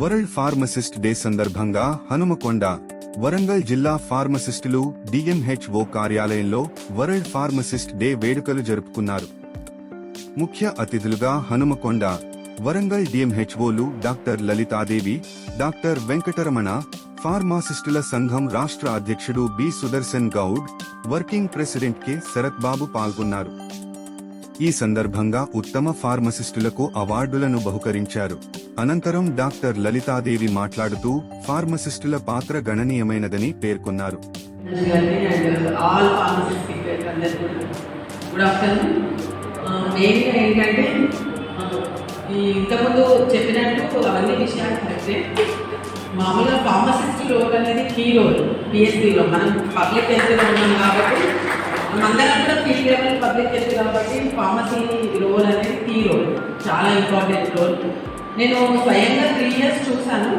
World pharmacist day సందర్భంగా హనుమకొండ వరంగల్ జిల్లా ఫార్మసిస్టులు డిఎంహెచ్ఓ కార్యాలయంలో వరల్డ్ ఫార్మసిస్ట్ డే వేడుకలు జరుపుకున్నారు. ముఖ్య అతిథులుగా హనుమకొండ వరంగల్ డిఎంహెచ్ఓలు డాక్టర్ లలితాదేవి డాక్టర్ వెంకటరమణ ఫార్మాసిస్టుల సంఘం రాష్ట్ర అధ్యక్షుడు B Sudarshan Goud working president K Sharath Babu పాల్గొన్నారు. ఈ సందర్భంగా ఉత్తమ ఫార్మసిస్టులకు అవార్డులను బహుకరించారు. అనంతరం డాక్టర్ లలితాదేవి మాట్లాడుతూ ఫార్మసిస్టుల పాత్ర గణనీయమైనదని పేర్కొన్నారు. ఇంతకుముందు చెప్పినట్టు అవన్నీ విషయాలు కరెక్టే మామూలుగా ఫార్మసిస్ట్ రోల్ అనేది కీ రోల్ పిఎస్సిలో మనం పబ్లిక్ హెల్త్లో ఉన్నాం కాబట్టి అందరం కూడా ఫీల్డ్ లెవెల్ పబ్లిక్ హెల్త్ కాబట్టి ఫార్మసీ రోల్ అనేది కీ రోల్ చాలా ఇంపార్టెంట్ రోల్ నేను స్వయంగా త్రీ ఇయర్స్ చూశాను.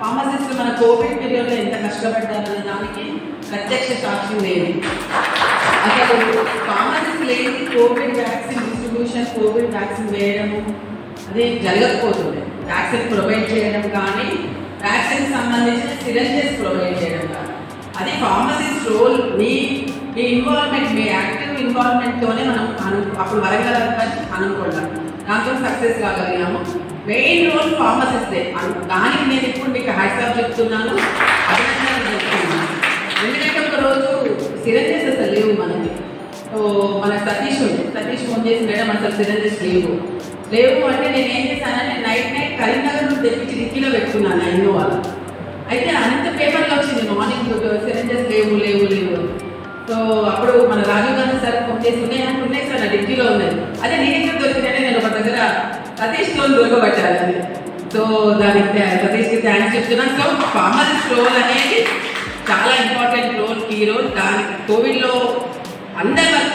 ఫార్మసిస్ట్ మన కోవిడ్ పీరియడ్లో ఎంత కష్టపడ్డారనే దానికి ప్రత్యక్ష సాక్షి లేదు. అసలు ఫార్మసిస్ట్ లేని covid vaccine distribution covid vaccine వేయడము అది జరగకపోతుంది. వ్యాక్సిన్ ప్రొవైడ్ చేయడం కానీ వ్యాక్సిన్ సంబంధించిన సిరంజెస్ ప్రొవైడ్ చేయడం కానీ. అది ఫార్మసిస్ట్ రోల్ మీ మీ ఇన్వాల్వ్మెంట్ మీ యాక్టివ్ ఇన్వాల్వ్మెంట్తోనే మనం అను అప్పుడు వరగలని అనుకోవడం. దాంతో సక్సెస్ కాగలిగాము మెయిన్ రోల్ ఫార్మసిస్టే దానికి నేను ఇప్పుడు మీకు హ్యాట్సాప్ చెప్తున్నాను. అభినందనలు చెప్తున్నాను ఎందుకంటే ఒకరోజు సిరంజెస్ అసలు లేవు మనకి. సో మన సతీష్ ఉంది. సతీష్ ఫోన్ చేసి మేడం అసలు సిరంజెస్ లేవు. లేవు అంటే నేను ఏం చేశానంటే నైట్ నైట్ కరీంనగర్ నుండి తెప్పించి డిక్కీలో పెట్టుకున్నాను ఇన్నోవా. అయితే అనంత పేపర్లో వచ్చింది మార్నింగ్ సిరంజెస్ లేవు లేవు లేవు. సో అప్పుడు మన రాజీవ్ గాంధీ సార్ ఫోన్ చేసి ఉన్నాయి ఉన్నాయి సార్ నా డిగ్రీలో ఉన్నాయి అదే నేను ఎక్కడ నేను ఒక దగ్గర సతీష్ లోన్ అది సో దానికి సతీష్కి థ్యాంక్స్ చెప్తున్నాను. సో ఫార్మసిస్ట్ రోల్ అనేది చాలా ఇంపార్టెంట్ రోల్ హీరో దానికి దాని కోవిడ్లో అందరి వర్క్